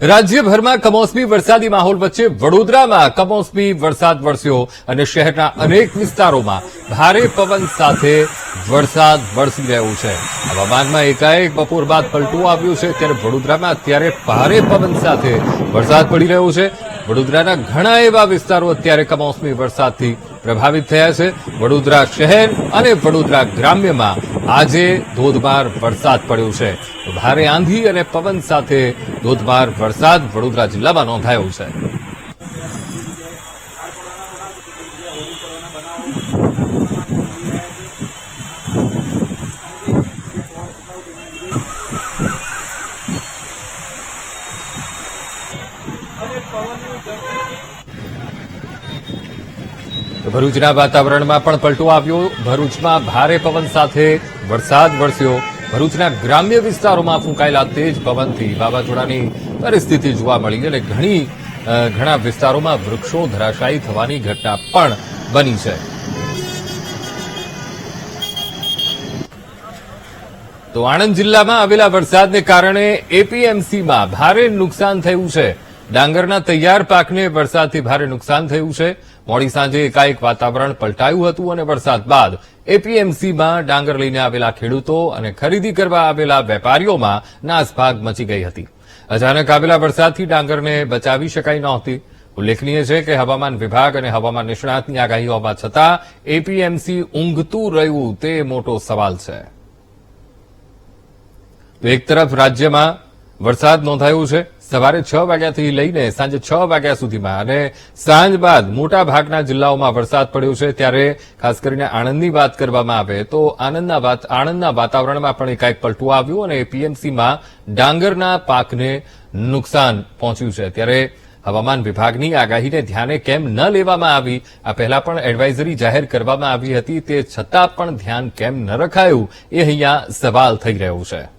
રાજ્યભરમાં કમોસમી વરસાદી માહોલ વચ્ચે વડોદરામાં કમોસમી વરસાદ વરસ્યો અને શહેરના અનેક વિસ્તારોમાં ભારે પવન સાથે વરસાદ વરસી રહ્યો છે. હવામાનમાં એકાએક બપોર બાદ પલટું આવ્યું છે ત્યારે વડોદરામાં અત્યારે ભારે પવન સાથે વરસાદ પડી રહ્યો છે. વડોદરાના ઘણા એવા વિસ્તારો અત્યારે કમોસમી વરસાદથી પ્રભાવિત થયા છે. વડોદરા શહેર અને વડોદરા ગ્રામ્યમાં આજે ધોધમાર વરસાદ પડ્યો છે. ભારે આંધી અને પવન સાથે ધોધમાર વરસાદ વડોદરા જિલ્લામાં નોંધાયો છે. ભરૂચના વાતાવરણમાં પણ પલટો આવ્યો. ભરૂચમાં ભારે પવન સાથે વરસાદ વરસ્યો. ભરૂચના ગ્રામ્ય વિસ્તારોમાં ફૂંકાયેલા તેજ પવનથી વાવાઝોડાની પરિસ્થિતિ જોવા મળી અને ઘણી ઘણા વિસ્તારોમાં વૃક્ષો ધરાશાયી થવાની ઘટના પણ બની છે. તો આણંદ જિલ્લામાં આવેલા વરસાદને કારણે એપીએમસીમાં ભારે નુકસાન થયું છે. ડાંગરના તૈયાર પાકને વરસાદથી ભારે નુકસાન થયું છે. મોડી સાંજે એકાએક વાતાવરણ પલટાયું હતું અને વરસાદ બાદ એપીએમસીમાં ડાંગર લઈને આવેલા ખેડૂતો અને ખરીદી કરવા આવેલા વેપારીઓમાં નાસભાગ મચી ગઈ હતી. અચાનક આવેલા વરસાદથી ડાંગરને બચાવી શકાઈ નહોતી. ઉલ્લેખનીય છે કે હવામાન વિભાગ અને હવામાન નિષ્ણાતની આગાહી હોવા છતાં એપીએમસી ઊંઘતું રહ્યું તે મોટો સવાલ છે. એક તરફ રાજ્યમાં વરસાદ નોંધાયો છે. સવારે છ વાગ્યાથી લઈને સાંજે છ વાગ્યા સુધીમાં અને સાંજ બાદ મોટા ભાગના જિલ્લાઓમાં વરસાદ પડ્યો છે. ત્યારે ખાસ કરીને આણંદની વાત કરવામાં આવે તો આનંદના વાત, આણંદના વાતાવરણમાં પણ એકાએક પલટું આવ્યું અને પીએમસીમાં ડાંગરના પાકને નુકસાન પહોંચ્યું છે. ત્યારે હવામાન વિભાગની આગાહીને ધ્યાને કેમ ન લેવામાં આવી, આ પહેલા પણ એડવાઇઝરી જાહેર કરવામાં આવી હતી. તે છતાં પણ ધ્યાન કેમ ન રખાયું એ અહીંયા સવાલ થઈ રહ્યો છે.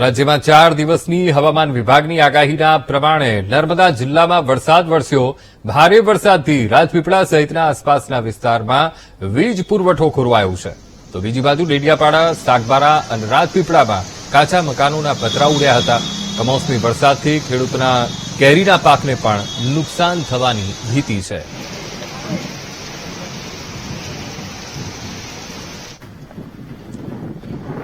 રાજ્યમાં ચાર દિવસની હવામાન વિભાગની આગાહીના પ્રમાણે નર્મદા જિલ્લામાં વરસાદ વરસ્યો. ભારે વરસાદથી રાજપીપળા સહિતના આસપાસના વિસ્તારમાં વીજ પુરવઠો ખોરવાયો છે. તો બીજી બાજુ ડેડિયાપાડા, સાગબારા અને રાજપીપળામાં કાચા મકાનોના પતરા ઉડ્યા હતા. કમોસમી વરસાદથી ખેડૂતના કેરીના પાકને પણ નુકસાન થવાની ભીતિ છે.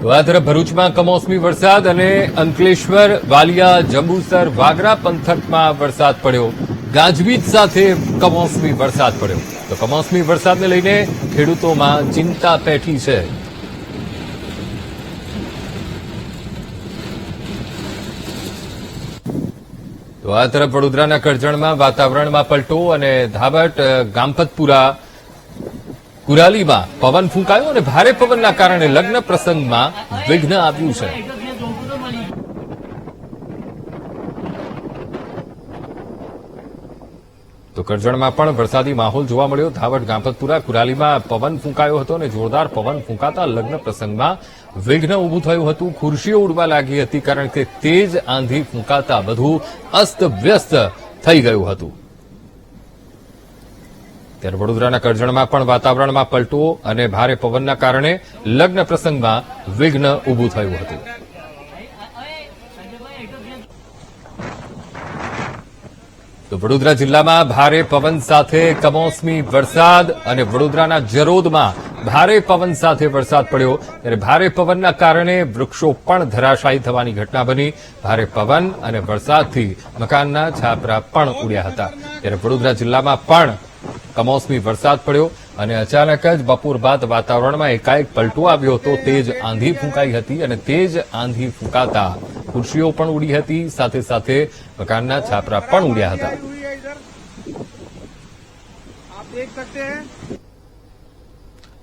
તો ભરૂચમાં કમોસમી વરસાદ અને અંકલેશ્વર, વાલિયા, જંબુસર, વાગરા પંથકમાં વરસાદ પડ્યો. ગાજવીજ સાથે કમોસમી વરસાદ પડ્યો. તો કમોસમી વરસાદને લઈને ખેડૂતોમાં ચિંતા પેઠી છે. તો આ તરફ વડોદરાના કરજણમાં વાતાવરણમાં પલટો અને ધાબટ ગામપતપુરા કુરાલીમાં પવન ફૂંકાયો અને ભારે પવનના કારણે લગ્ન પ્રસંગમાં વિઘ્ન આવ્યું છે. તો કરજણમાં પણ વરસાદી માહોલ જોવા મળ્યો. ધાવડ ગાંપતપુરા કુરાલીમાં પવન ફૂંકાયો હતો અને જોરદાર પવન ફૂંકાતા લગ્ન પ્રસંગમાં વિઘ્ન ઊભું થયું હતું. ખુરશીઓ ઉડવા લાગી હતી કારણ કે તેજ આંધી ફૂંકાતા બધું અસ્તવ્યસ્ત થઈ ગયું હતું. ત્યારે વડોદરાના કરજણમાં પણ વાતાવરણમાં પલટો અને ભારે પવનના કારણે લગ્ન પ્રસંગમાં વિઘ્ન ઉભું થયું હતું. તો વડોદરા જિલ્લામાં ભારે પવન સાથે કમોસમી વરસાદ અને વડોદરાના જરોદમાં ભારે પવન સાથે વરસાદ પડ્યો. ત્યારે ભારે પવનના કારણે વૃક્ષો પણ ધરાશાયી થવાની ઘટના બની. ભારે પવન અને વરસાદથી મકાનના છાપરા પણ ઉડ્યા હતા. ત્યારે વડોદરા જિલ્લામાં પણ કમોસમી વરસાદ પડ્યો અને અચાનક જ બપોર બાદ વાતાવરણમાં એકાએક પલટો આવ્યો હતો. તે આંધી ફૂંકાઈ હતી અને તે આંધી ફૂંકાતા ખુરશીઓ પણ ઉડી હતી. સાથે સાથે મકાનના છાપરા પણ ઉડ્યા હતા.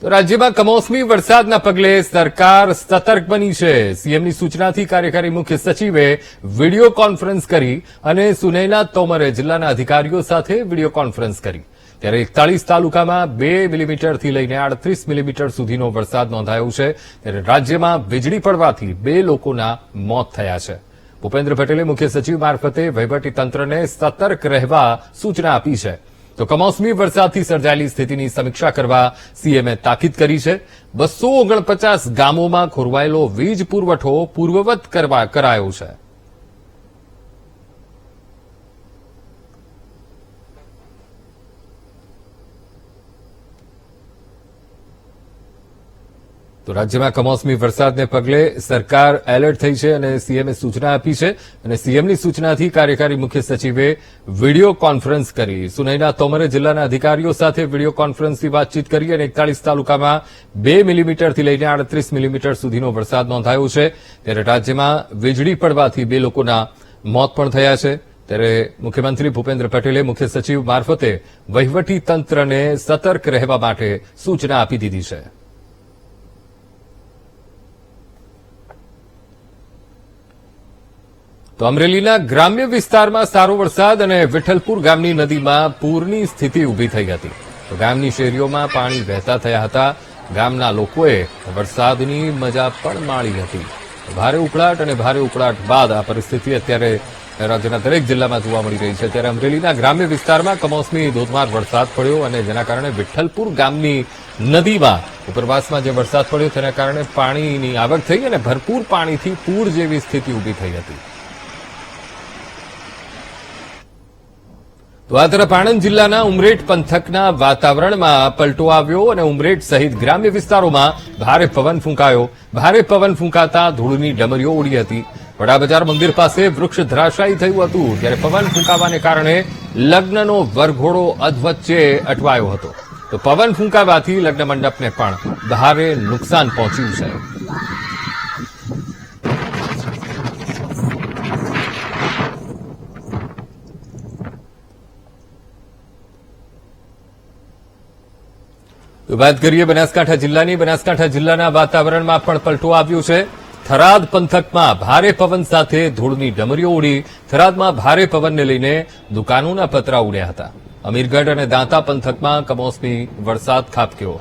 તો રાજ્યમાં કમોસમી વરસાદના પગલે સરકાર સતર્ક બની છે. સીએમની સૂચનાથી કાર્યકારી મુખ્ય સચિવે વીડિયો કોન્ફરન્સ કરી અને સુનૈના તોમરે જિલ્લાના અધિકારીઓ સાથે વીડિયો કોન્ફરન્સ કરી. ત્યારે એકતાળીસ તાલુકામાં બે મિલીમીટરથી લઈને આડત્રીસ મિલીમીટર સુધીનો વરસાદ નોંધાયો છે. ત્યારે રાજ્યમાં વીજળી પડવાથી બે લોકોના મોત થયા છે. ભૂપેન્દ્ર પટેલે મુખ્ય સચિવ મારફતે તંત્રને સતર્ક રહેવા સૂચના આપી છે. તો કમોસમી વરસાદથી સર્જાયેલી સ્થિતિની સમીક્ષા કરવા સીએમએ તાકીદ કરી છે. બસો ઓગણપચાસ ગામોમાં ખોરવાયેલો વીજ પુરવઠો પૂર્વવત કરવા કરાયો છે. તો રાજ્યમાં કમોસમી વરસાદને પગલે સરકાર એલર્ટ થઈ છે અને સીએમએ સૂચના આપી છે અને સીએમની સૂચનાથી કાર્યકારી મુખ્ય સચિવે વીડિયો કોન્ફરન્સ કરી. સુનૈના તોમરે જિલ્લાના અધિકારીઓ સાથે વીડિયો કોન્ફરન્સથી વાતચીત કરી અને એકતાલીસ તાલુકામાં બે મિલીમીટરથી લઈને આડત્રીસ મિલીમીટર સુધીનો વરસાદ નોંધાયો છે. ત્યારે રાજ્યમાં વીજળી પડવાથી બે લોકોના મોત પણ થયા છે. ત્યારે મુખ્યમંત્રી ભૂપેન્દ્ર પટેલે મુખ્ય સચિવ મારફતે વહીવટી તંત્રને સતર્ક રહેવા માટે સૂચના આપી દીધી છે. તો અમરેલીના ગ્રામ્ય વિસ્તારમાં સારો વરસાદ અને વિઠ્ઠલપુર ગામની નદીમાં પૂરની સ્થિતિ ઊભી થઈ હતી. તો ગામની શેરીઓમાં પાણી વહેતા થયા હતા. ગામના લોકોએ વરસાદની મજા પણ માણી હતી. ભારે ઉકળાટ અને ભારે ઉકળાટ બાદ આ પરિસ્થિતિ અત્યારે રાજ્યના દરેક જિલ્લામાં જોવા મળી રહી છે. ત્યારે અમરેલીના ગ્રામ્ય વિસ્તારમાં કમોસમી ધોધમાર વરસાદ પડ્યો અને જેના કારણે વિઠ્ઠલપુર ગામની નદીમાં ઉપરવાસમાં જે વરસાદ પડ્યો, તેના કારણે પાણીની આવક થઈ અને ભરપૂર પાણીથી પૂર જેવી સ્થિતિ ઊભી થઈ હતી. તો આ જિલ્લાના ઉમરેઠ પંથકના વાતાવરણમાં પલટો આવ્યો અને ઉમરેઠ સહિત ગ્રામ્ય વિસ્તારોમાં ભારે પવન ફૂંકાયો. ભારે પવન ફૂંકાતા ધૂળની ડમરીઓ ઉડી હતી. વડાબજાર મંદિર પાસે વૃક્ષ ધરાશાયી થયું હતું, ત્યારે પવન ફૂંકાવાને કારણે લગ્નનો વરઘોડો અધવચ્ચે અટવાયો હતો. તો પવન ફૂંકાવાથી લગ્ન મંડપને પણ ભારે નુકસાન પહોંચ્યું છે. વાત કરીએ બનાસકાંઠા જિલ્લાની. બનાસકાંઠા જિલ્લાના વાતાવરણમાં પણ પલટો આવ્યો છે. થરાદ પંથકમાં ભારે પવન સાથે ધૂળની ડમરીઓ ઉડી. થરાદમાં ભારે પવનને લઈને દુકાનોના પતરા ઉડ્યા હતા. અમીરગઢ અને દાંતા પંથકમાં કમોસમી વરસાદ ખાબક્યો.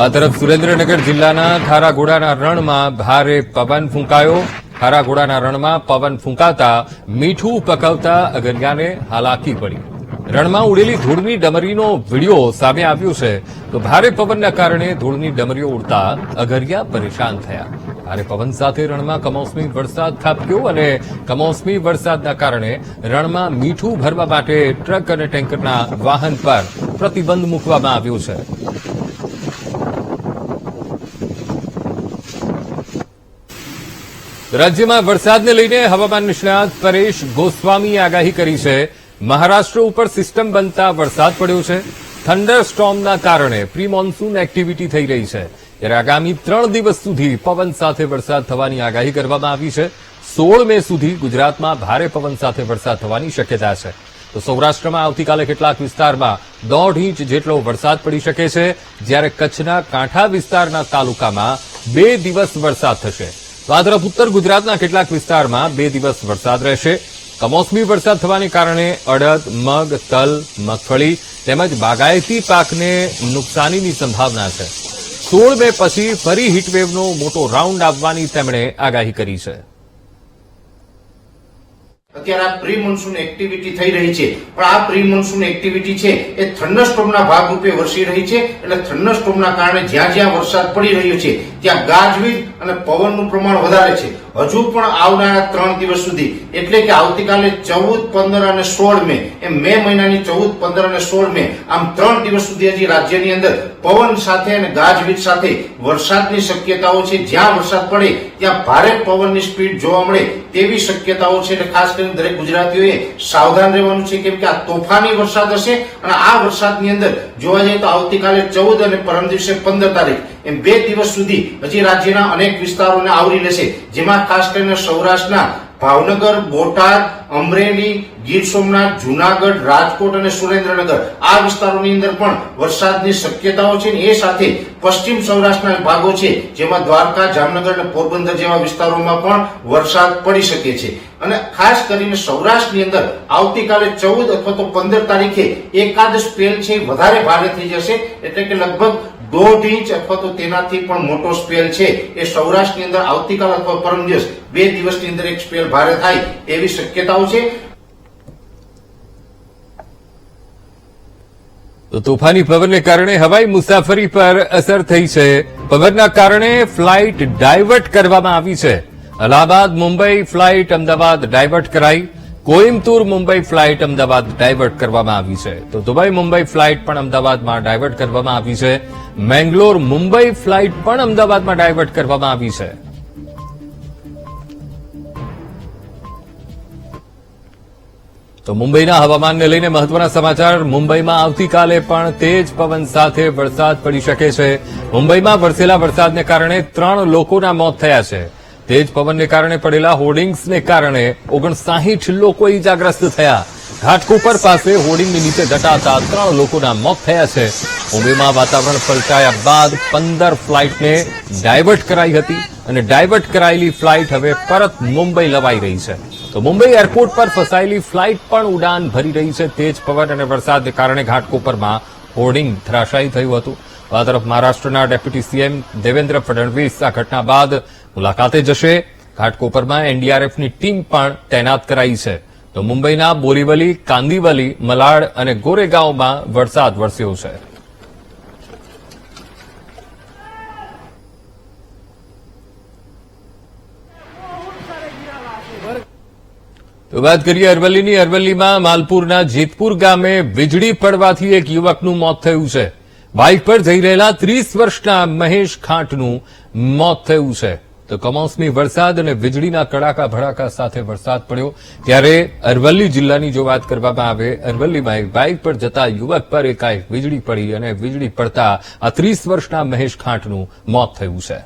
આ તરફ સુરેન્દ્રનગર જિલ્લાના ખારાઘોડાના રણમાં ભારે પવન ફૂંકાયો. ખારાઘોડાના રણમાં પવન ફૂંકાતા મીઠું પકવતા અગનિયાને હાલાકી પડી. રણમાં ઉડેલી ધૂળની ડમરીનો વીડિયો સામે આવ્યો છે. તો ભારે પવનના કારણે ધૂળની ડમરીઓ ઉડતા અગરિયા પરેશાન થયા. ભારે પવન સાથે રણમાં કમોસમી વરસાદ ખાબક્યો અને કમોસમી વરસાદના કારણે રણમાં મીઠું ભરવા માટે ટ્રક અને ટેન્કરના વાહન પર પ્રતિબંધ મૂકવામાં આવ્યો છે. રાજ્યમાં વરસાદને લઈને હવામાન નિષ્ણાત પરેશ ગોસ્વામીએ આગાહી કરી છે. મહારાષ્ટ્ર ઉપર સિસ્ટમ બનતા વરસાદ પડ્યો છે. થંડર સ્ટોર્મના કારણે પ્રી મોન્સૂન એક્ટિવિટી થઈ રહી છે. ત્યારે આગામી ત્રણ દિવસ સુધી પવન સાથે વરસાદ થવાની આગાહી કરવામાં આવી છે. સોળ મે સુધી ગુજરાતમાં ભારે પવન સાથે વરસાદ થવાની શક્યતા છે. તો સૌરાષ્ટ્રમાં આવતીકાલે કેટલાક વિસ્તારમાં દોઢ ઇંચ જેટલો વરસાદ પડી શકે છે. જ્યારે કચ્છના કાંઠા વિસ્તારના તાલુકામાં બે દિવસ વરસાદ થશે. તો ઉત્તર ગુજરાતના કેટલાક વિસ્તારમાં બે દિવસ વરસાદ રહેશે. કમોસમી વરસાદ થવાને કારણે અડદ, મગ, તલ, મગફળી તેમજ બાગાયતી પાકને નુકસાનીની સંભાવના છે. સોળ મે પછી ફરી હીટવેવનો મોટો રાઉન્ડ આવવાની તેમણે આગાહી કરી છે. અત્યારે આ પ્રી મોન્સૂન એક્ટિવિટી થઈ રહી છે. પણ આ પ્રી મોન્સૂન એક્ટિવિટી છે એ થંડરસ્ટોમના ભાગરૂપે વરસી રહી છે. એટલે થંડરસ્ટોમના કારણે જ્યાં જ્યાં વરસાદ પડી રહ્યો છે, ત્યાં ગાજવીજ અને પવનનું પ્રમાણ વધારે છે. હજુ પણ આવનારા ત્રણ દિવસ સુધી, એટલે કે આવતીકાલે ચૌદ, પંદર અને સોળ મે, એમ મે મહિનાની ચૌદ, પંદર અને સોળ મે, આમ ત્રણ દિવસ સુધી હજી રાજ્યની અંદર પવન સાથે અને ગાજવીજ સાથે વરસાદની શક્યતાઓ છે. જ્યાં વરસાદ પડે, ત્યાં ભારે પવનની સ્પીડ જોવા મળે તેવી શક્યતાઓ છે. એટલે ખાસ કરીને દરેક ગુજરાતીઓએ સાવધાન રહેવાનું છે કેમ કે આ તોફાની વરસાદ હશે અને આ વરસાદની અંદર જોવા જઈએ તો આવતીકાલે ચૌદ અને પરમ દિવસે પંદર તારીખ એમ બે દિવસ સુધી હજી રાજ્યના અનેક વિસ્તારોને આવરી લેશે, જેમાં ખાસ કરીને સૌરાષ્ટ્રના ભાવનગર, બોટાદ, અમરેલી, ગીર સોમનાથ, જુનાગઢ, રાજકોટ અને સુરેન્દ્રનગર. આ વિસ્તારોની અંદર પણ વરસાદની શક્યતાઓ છે એ સાથે પશ્ચિમ સૌરાષ્ટ્રના ભાગો છે, જેમાં દ્વારકા, જામનગર અને પોરબંદર જેવા વિસ્તારોમાં પણ વરસાદ પડી શકે છે. અને ખાસ કરીને સૌરાષ્ટ્રની અંદર આવતીકાલે ચૌદ અથવા તો પંદર તારીખે એકાદ સ્પેલ છે વધારે ભારે થઈ જશે, એટલે કે લગભગ દોઢ ઇંચ અથવા તો તેનાથી પણ મોટો સ્પેલ છે. એ સૌરાષ્ટ્રની અંદર આવતીકાલ અથવા પરમ દિવસ બે દિવસની અંદર એક સ્પેલ ભારે થાય એવી શક્યતાઓ છે. તો તોફાની પવનને કારણે હવાઈ મુસાફરી પર અસર થઈ છે. પવનના કારણે ફ્લાઇટ ડાયવર્ટ કરવામાં આવી છે. અલ્હાબાદ, મુંબઈ ફ્લાઇટ અમદાવાદ ડાયવર્ટ કરાઈ. કોઇમ્બતુર મુંબઈ ફ્લાઇટ અમદાવાદ ડાયવર્ટ કરવામાં આવી છે. તો દુબઈ મુંબઈ ફ્લાઇટ પણ અમદાવાદમાં ડાયવર્ટ કરવામાં આવી છે. મેંગ્લોર મુંબઈ ફ્લાઇટ પણ અમદાવાદમાં ડાયવર્ટ કરવામાં આવી છે. તો મુંબઈના હવામાનને લઈને મહત્વના સમાચાર. મુંબઈમાં આવતીકાલે પણ તેજ પવન સાથે વરસાદ પડી શકે છે. મુંબઈમાં વરસેલા વરસાદને કારણે ત્રણ લોકોના મોત થયા છે. તેજ પવનને કારણે પડેલા હોર્ડિંગ્સને કારણે ઓગણસાહીઠ લોકો ઇજાગ્રસ્ત થયા. ઘાટકોપર પાસે હોર્ડિંગની નીચે દટાતા ત્રણ લોકોના મોત થયા છે. મુંબઈમાં વાતાવરણ પલટાયા બાદ પંદર ફ્લાઇટને ડાયવર્ટ કરાઈ હતી અને ડાયવર્ટ કરાયેલી ફ્લાઇટ હવે પરત મુંબઈ લવાઈ રહી છે. તો મુંબઈ એરપોર્ટ પર ફસાયેલી ફ્લાઇટ પણ ઉડાન ભરી રહી છે. તેજ પવન અને વરસાદને કારણે ઘાટકોપરમાં હોર્ડિંગ ધરાશાયી થયું હતું. આ તરફ મહારાષ્ટ્રના ડેપ્યુટી સીએમ દેવેન્દ્ર ફડણવીસ આ ઘટના બાદ મુલાકાતે જશે. ઘાટકોપરમાં એનડીઆરએફની ટીમ પણ તૈનાત કરાઈ છે. તો મુંબઈના બોરીવલી, કાંદીવલી, મલાડ અને ગોરેગાંવમાં વરસાદ વરસ્યો છે. તો વાત કરીએ અરવલ્લીની. અરવલ્લીમાં માલપુરના જેતપુર ગામે વીજળી પડવાથી એક યુવકનું મોત થયું છે. બાઇક પર જઈ રહેલા ત્રીસ વર્ષના મહેશ ખાંટનું મોત થયું છે. તો કમોસમી વરસાદ અને વીજળીના કડાકા ભડાકા સાથે વરસાદ પડ્યો. ત્યારે અરવલ્લી જિલ્લાની જો વાત કરવામાં આવે, અરવલ્લીમાં એક બાઇક પર જતા યુવક પર એકાએક વીજળી પડી અને વીજળી પડતા આ ત્રીસ વર્ષના મહેશ ખાંટનું મોત થયું છે.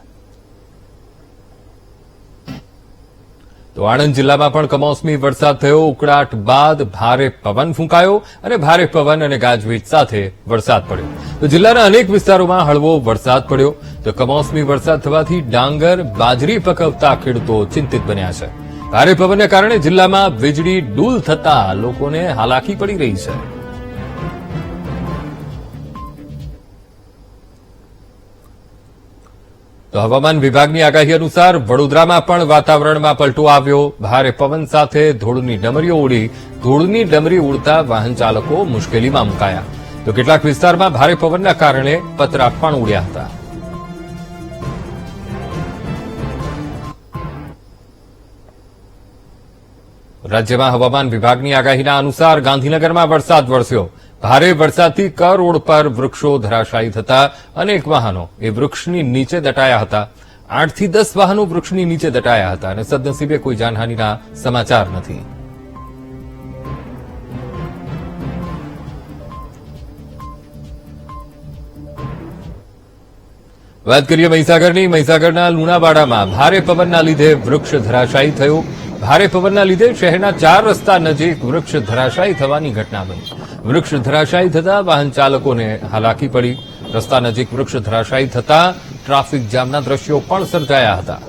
તો આણંદ જિલ્લામાં પણ કમોસમી વરસાદ થયો. ઉકળાટ બાદ ભારે પવન ફૂંકાયો અને ભારે પવન અને ગાજવીજ સાથે વરસાદ પડ્યો. તો જિલ્લાના અનેક વિસ્તારોમાં હળવો વરસાદ પડ્યો. તો કમોસમી વરસાદ થવાથી ડાંગર, બાજરી પકવતા ખેડૂતો ચિંતિત બન્યા છે. ભારે પવનને કારણે જિલ્લામાં વીજળી ડૂલ થતા લોકોને હાલાકી પડી રહી છે. તો હવામાન વિભાગની આગાહી અનુસાર વડોદરામાં પણ વાતાવરણમાં પલટો આવ્યો. ભારે પવન સાથે ધૂળની ડમરીઓ ઉડી. ધૂળની ડમરી ઉડતા વાહન ચાલકો મુશ્કેલીમાં મુકાયા. તો કેટલાક વિસ્તારમાં ભારે પવનના કારણે પતરા પણ ઉડ્યા હતા. રાજ્યમાં હવામાન વિભાગની આગાહીના અનુસાર ગાંધીનગરમાં વરસાદ વરસ્યો. ભારે વરસાદથી કર પર વૃક્ષો ધરાશાયી થતા અનેક વાહનો એ વૃક્ષની નીચે દટાયા હતા. આઠથી દસ વાહનો વૃક્ષની નીચે દટાયા હતા અને સદનસીબે કોઈ જાનહાનિના સમાચાર નથી. વાત કરીએ મહીસાગરની. મહીસાગરના લુણાવાડામાં ભારે પવનના લીધે વૃક્ષ ધરાશાયી થયું. ભારે પવનના લીધે શહેરના ચાર રસ્તા નજીક વૃક્ષ ધરાશાયી થવાની ઘટના બની. વૃક્ષ ધરાશાયી થતા વાહન ચાલકોને હાલાકી પડી. રસ્તા નજીક વૃક્ષ ધરાશાયી થતા ટ્રાફિક જામના દ્રશ્યો પણ સર્જાયા હતા.